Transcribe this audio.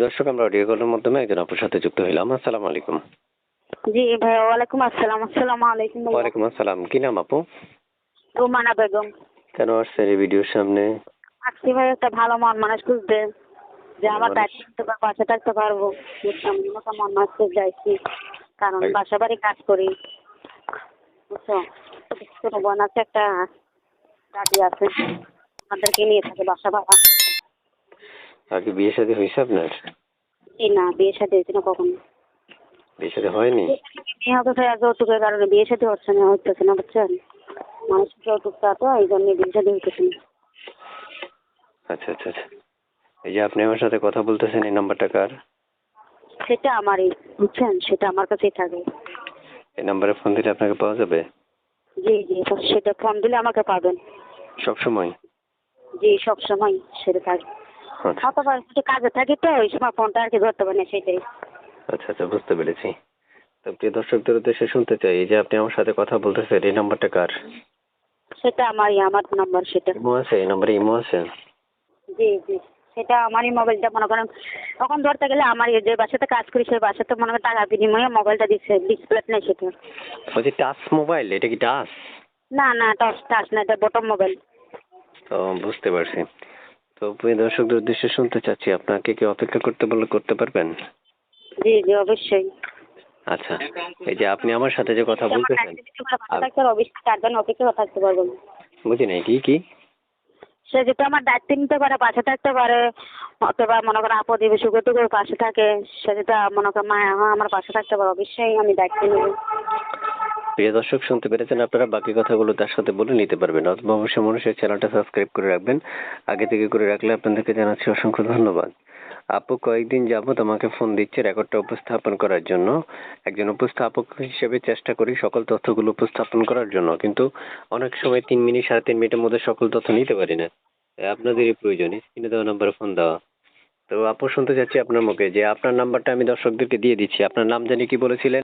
দর্শক আমরা অডিও কলের মাধ্যমে একজন আপুর সাথে যুক্ত হইলাম। আসসালামু আলাইকুম। জি ভাইয়া ওয়ালাইকুম আসসালাম। আসসালামু আলাইকুম। ওয়ালাইকুম আসসালাম। কি নাম আপু? রুমানা বেগম। কেন আসছেন এই ভিডিওর সামনে? আসছি ভাই একটা ভালো মন মানুষ খুঁজতে। যে আমার দায়িত্ব নিতে পারব পাশে থাকতে পারব। মতো মন মানুষ যাইছি কারণ ভাই। বাসা বাড়ি কাজ করি। বুঝছ? ছোট বোন আছে একটা দাদি আছে। আমাদেরকে নিয়ে থাকে বাসা ভাড়া। আগে বিয়ে শাদী হয়েছে আপনার? এই না বিয়ে সাথে হয়েছে না কখনো। বিয়ে শাদী হয়নি? বিয়ে হবে যৌতুকের কারণে বিয়ে সাথে হচ্ছে না হইতেছে না বুঝছেন মানুষ যৌতুকটা তো এই জন্য বিয়ে সাথে হইতেছে না। আচ্ছা আচ্ছা আচ্ছা। এই যে আপনি আমার সাথে কথা বলতেছেন এই নাম্বারটা কার? সেটা আমারই বুঝছেন? সেটা আমার কাছেই থাকে। এই নাম্বারে ফোন দিলে আপনাকে পাওয়া যাবে? জি জি সেটা ফোন দিলে আমাকে পাবেন। সব সময় জি সব সময় সেটা থাকে। আচ্ছা অথবা একটু কাজে থাকি তো ওই সময় ফোনটা আর কি ধরতে পারি না সেটাই। আচ্ছা আচ্ছা বুঝতে পেরেছি। তো প্রিয় দর্শকদের উদ্দেশ্যে শুনতে চাই এই যে আপনি আমার সাথে কথা বলতেছেন এই নাম্বারটা কার? সেটা আমারই আমার নাম্বার সেটা। ইমো আছে এই নাম্বারে ইমো আছে? জি জি সেটা আমারই মোবাইলটা মনে করেন তখন ধরতে গেলে আমার যে বাসাতে কাজ করি সেই বাসাতে মনে করেন টাকা বিনিময়ে মোবাইলটা দিচ্ছে ডিসপ্লে নেই সেটা। ওই যে টাচ মোবাইল এটা কি টাচ? না না টাচ টাচ না এটা বটম মোবাইল। তো বুঝতে পারছি। তো প্রিয় দর্শকদের উদ্দেশ্যে শুনতে চাচ্ছি আপনাকে কি অপেক্ষা করতে বললে করতে পারবেন? জি জি অবশ্যই। আচ্ছা এই যে আপনি আমার সাথে যে কথা বলতেছেন অপেক্ষা থাকতে পারব। না বুঝি নাই কি কি? সে যেটা আমার দায়িত্ব নিতে পারে পাশে থাকতে পারে অথবা মনে করো আপদে সুখে টুকুর পাশে থাকে সে যেটা মনে করো মা হ্যাঁ আমার পাশে থাকতে পারে অবশ্যই আমি দায়িত্ব নেব। প্রিয় দর্শক, শুনতে পেরেছেন আপনারা বাকি কথাগুলো তার সাথে বলে নিতে পারবেন। অথবা অবশ্যই মানুষের চ্যানেলটা সাবস্ক্রাইব করে রাখবেন। আগে থেকে করে রাখলে আপনাদেরকে জানাচ্ছি অসংখ্য ধন্যবাদ। আপু কয়েকদিন যাবত আমাকে ফোন দিচ্ছে রেকর্ডটা উপস্থাপন করার জন্য। একজন উপস্থাপক হিসেবে চেষ্টা করি সকল তথ্যগুলো উপস্থাপন করার জন্য। কিন্তু অনেক সময় তিন মিনিট, সাড়ে তিন মিনিটের মধ্যে সকল তথ্য নিতে পারি না। আপনাদেরই প্রয়োজন। স্ক্রিনে দেওয়া নাম্বারে ফোন দেওয়া তো আপু শুনতে চাচ্ছি আপনার মুখে যে আপনার নাম্বারটা আমি দর্শকদেরকে দিয়ে দিচ্ছি। আপনার নাম জানি কি বলেছিলেন?